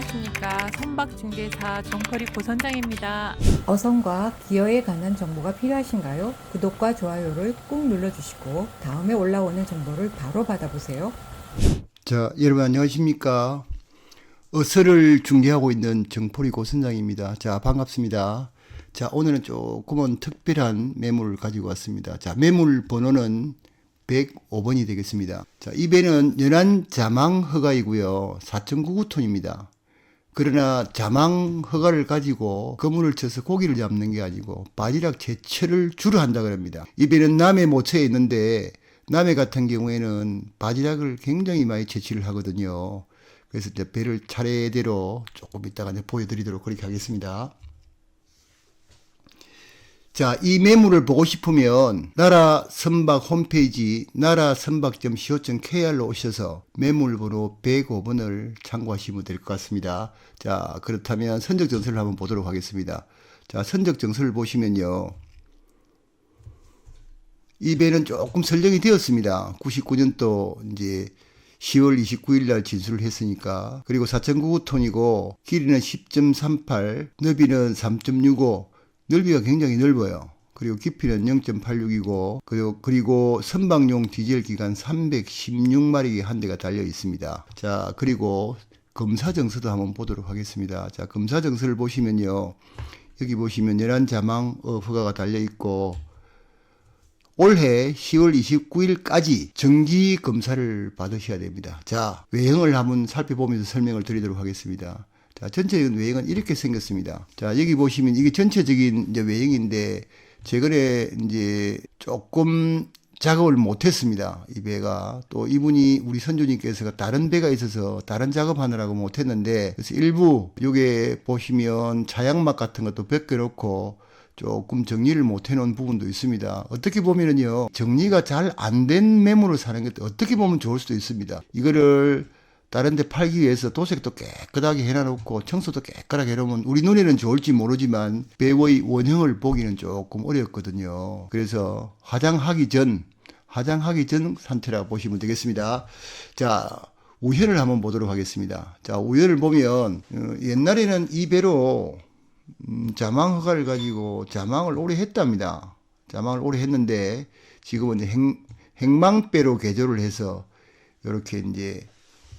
안녕하십니까. 선박중개사 정퍼리 고선장입니다. 어선과 기어에 관한 정보가 필요하신가요? 구독과 좋아요를 꾹 눌러주시고 다음에 올라오는 정보를 바로 받아보세요. 자, 여러분 안녕하십니까? 어설을 중개하고 있는 정포리 고선장입니다. 자, 반갑습니다. 자, 오늘은 조금은 특별한 매물을 가지고 왔습니다. 자, 매물 번호는 105번이 되겠습니다. 자, 이 배는 연안 자망 허가이고요. 4.99톤입니다. 그러나 자망 허가를 가지고 그물을 쳐서 고기를 잡는 게 아니고 바지락 제철을 주로 한다 그럽니다. 이 배는 남해 모처에 있는데 남해 같은 경우에는 바지락을 굉장히 많이 채취를 하거든요. 그래서 이제 배를 차례대로 조금 이따가 이제 보여드리도록 그렇게 하겠습니다. 자, 이 매물을 보고 싶으면 나라 선박 홈페이지 나라 선박.co.kr로 오셔서 매물 번호 105번을 참고하시면 될 것 같습니다. 자, 그렇다면 선적 정설을 한번 보도록 하겠습니다. 자, 선적 정설을 보시면요. 이 배는 조금 설정이 되었습니다. 99년도 이제 10월 29일 날 진술을 했으니까. 그리고 4.99톤이고 길이는 10.38, 너비는 3.65, 넓이가 굉장히 넓어요. 그리고 깊이는 0.86이고 그리고 그리고 선박용 디젤 기관 316마力한 대가 달려 있습니다. 자, 그리고 검사 정서도 한번 보도록 하겠습니다. 자, 검사 정서를 보시면요. 여기 보시면 열한 자망 어, 허가가 달려 있고 올해 10월 29일까지 정기 검사를 받으셔야 됩니다. 자, 외형을 한번 살펴보면서 설명을 드리도록 하겠습니다. 자, 전체적인 외형은 이렇게 생겼습니다. 자, 여기 보시면 이게 전체적인 이제 외형인데 최근에 이제 조금 작업을 못했습니다. 이 배가 또 이분이 우리 선주님께서 다른 배가 있어서 다른 작업하느라고 못했는데 그래서 일부 요게 보시면 차양막 같은 것도 벗겨놓고 조금 정리를 못 해놓은 부분도 있습니다. 어떻게 보면은요, 정리가 잘 안 된 매물을 사는 것도 어떻게 보면 좋을 수도 있습니다. 이거를 다른 데 팔기 위해서 도색도 깨끗하게 해놔놓고 청소도 깨끗하게 해놓으면 우리 눈에는 좋을지 모르지만 배의 원형을 보기는 조금 어렵거든요. 그래서 화장하기 전, 화장하기 전 상태라고 보시면 되겠습니다. 자, 우현을 한번 보도록 하겠습니다. 자, 우현을 보면, 어, 옛날에는 이 배로 음, 자망 허가를 가지고 자망을 오래 했답니다. 자망을 오래 했는데 지금은 행, 행망배로 개조를 해서 이렇게 이제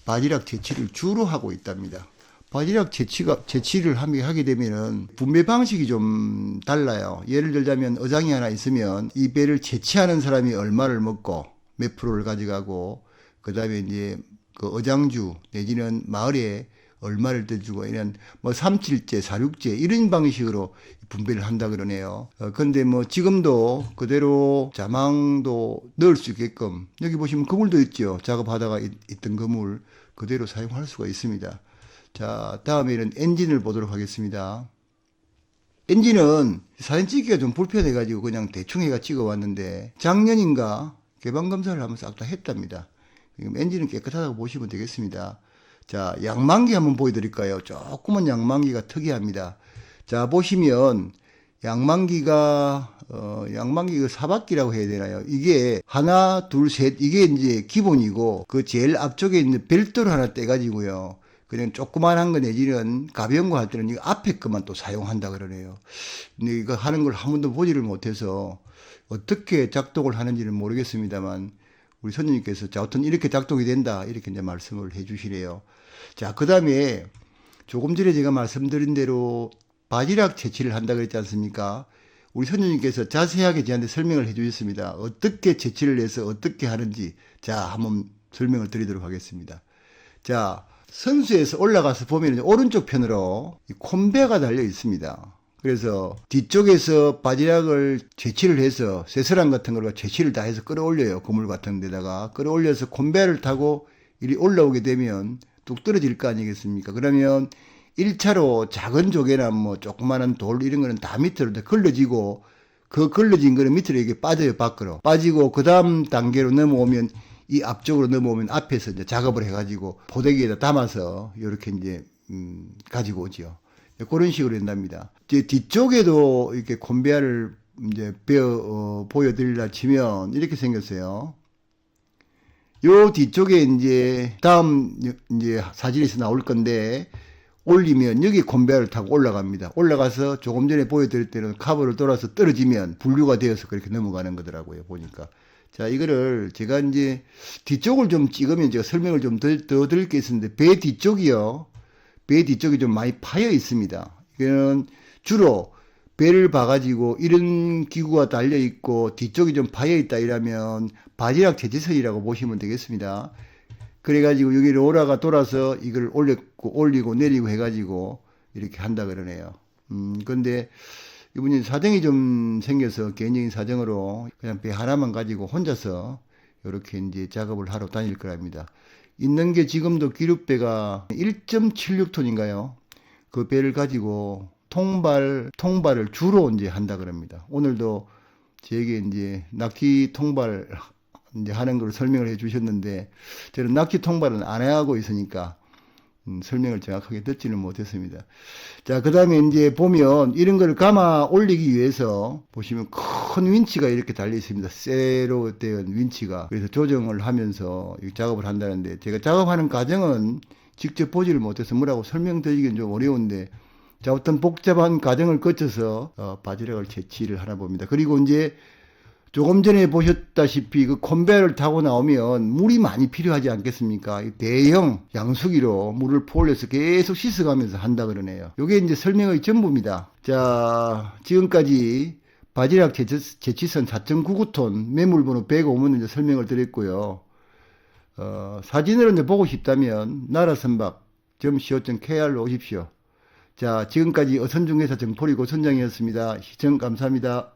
바지락 채취를 주로 하고 있답니다. 바지락 채취가 채취를 하게 되면은 분배 방식이 좀 달라요. 예를 들자면 어장이 하나 있으면 이 배를 채취하는 사람이 얼마를 먹고 몇 프로를 가져가고 그 다음에 이제 그 어장주 내지는 마을에 얼마를 더 주고 이런 뭐 삼칠제, 사육제 이런 방식으로 분배를 한다 그러네요. 어, 근데 뭐 지금도 그대로 자망도 넣을 수 있게끔 여기 보시면 그물도 있죠. 작업하다가 있, 있던 그물 그대로 사용할 수가 있습니다. 자, 다음에는 엔진을 보도록 하겠습니다. 엔진은 사진 찍기가 좀 불편해가지고 그냥 대충 해가 찍어왔는데 작년인가 개방검사를 한번 싹다 했답니다. 엔진은 깨끗하다고 보시면 되겠습니다. 자, 양만기 한번 보여드릴까요? 조금은 양만기가 특이합니다. 자, 보시면 양만기가 어, 양만기가 사바퀴라고 해야 되나요? 이게 하나, 둘, 셋 이게 이제 기본이고 그 제일 앞쪽에 있는 벨트를 하나 떼가지고요. 그냥 조그만한 거 내지는 가벼운 거 할 때는 이거 앞에 것만 또 사용한다 그러네요. 근데 이거 하는 걸 한 번도 보지를 못해서 어떻게 작동을 하는지는 모르겠습니다만 우리 선생님께서 자, 어떤 이렇게 작동이 된다 이렇게 이제 말씀을 해주시래요. 자, 그 다음에 조금 전에 제가 말씀드린 대로 바지락 채취를 한다 그랬지 않습니까? 우리 선생님께서 자세하게 저한테 설명을 해 주셨습니다. 어떻게 채취를 해서 어떻게 하는지 자 한번 설명을 드리도록 하겠습니다. 자 선수에서 올라가서 보면 오른쪽 편으로 이 콤베가 달려 있습니다. 그래서 뒤쪽에서 바지락을 채취를 해서 쇠설랑 같은 걸로 채취를 다 해서 끌어올려요. 그물 같은 데다가 끌어올려서 콤베를 타고 이리 올라오게 되면 뚝 떨어질 거 아니겠습니까? 그러면 1차로 작은 조개나 뭐 조그마한 돌 이런 거는 다 밑으로 다 걸러지고 그 걸러진 거는 밑으로 이게 빠져요, 밖으로. 빠지고 그 다음 단계로 넘어오면 이 앞쪽으로 넘어오면 앞에서 이제 작업을 해가지고 포대기에다 담아서 이렇게 이제, 음, 가지고 오죠. 그런 식으로 된답니다. 이제 뒤쪽에도 이렇게 콤비아를 이제 베어, 어, 보여드리려 치면 이렇게 생겼어요. 요 뒤쪽에 이제 다음 이제 사진에서 나올 건데 올리면 여기 콤베어를 타고 올라갑니다. 올라가서 조금 전에 보여드릴 때는 카브를 돌아서 떨어지면 분류가 되어서 그렇게 넘어가는 거더라고요. 보니까. 자, 이거를 제가 이제 뒤쪽을 좀 찍으면 제가 설명을 좀 더, 더 드릴 게 있었는데 배 뒤쪽이요. 배 뒤쪽이 좀 많이 파여 있습니다. 이거는 주로 배를 봐가지고 이런 기구가 달려 있고 뒤쪽이 좀 파여 있다 이러면 바지락 제지선이라고 보시면 되겠습니다. 그래가지고 여기 로라가 돌아서 이걸 올렸고 올리고 내리고 해가지고 이렇게 한다 그러네요. 음, 근데 이분이 사정이 좀 생겨서 개인적인 사정으로 그냥 배 하나만 가지고 혼자서 이렇게 이제 작업을 하러 다닐 거랍니다. 있는 게 지금도 기록배가 1.76톤인가요? 그 배를 가지고 통발, 통발을 주로 이제 한다 그럽니다. 오늘도 제게 이제 낙지 통발 이제 하는 걸 설명을 해 주셨는데 저는 낙지 통발은 안 하고 있으니까 음, 설명을 정확하게 듣지는 못했습니다. 자, 그 다음에 이제 보면 이런 걸 감아 올리기 위해서 보시면 큰 윈치가 이렇게 달려 있습니다. 쇠로 된 윈치가. 그래서 조정을 하면서 이 작업을 한다는데 제가 작업하는 과정은 직접 보지를 못해서 뭐라고 설명드리기는 좀 어려운데 자, 어떤 복잡한 과정을 거쳐서 어, 바지락을 채취를 하나 봅니다. 그리고 이제 조금 전에 보셨다시피 그 콘베어를 타고 나오면 물이 많이 필요하지 않겠습니까? 이 대형 양수기로 물을 포올려서 계속 씻어가면서 한다 그러네요. 요게 이제 설명의 전부입니다. 자, 지금까지 바지락 제치, 제치선 4.99톤 매물번호 105문 이제 설명을 드렸고요. 어, 사진으로 이제 보고 싶다면 나라선박.co.kr로 오십시오. 자, 지금까지 어선중개사 정포리 고 선장이었습니다. 시청 감사합니다.